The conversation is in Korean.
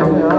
하냐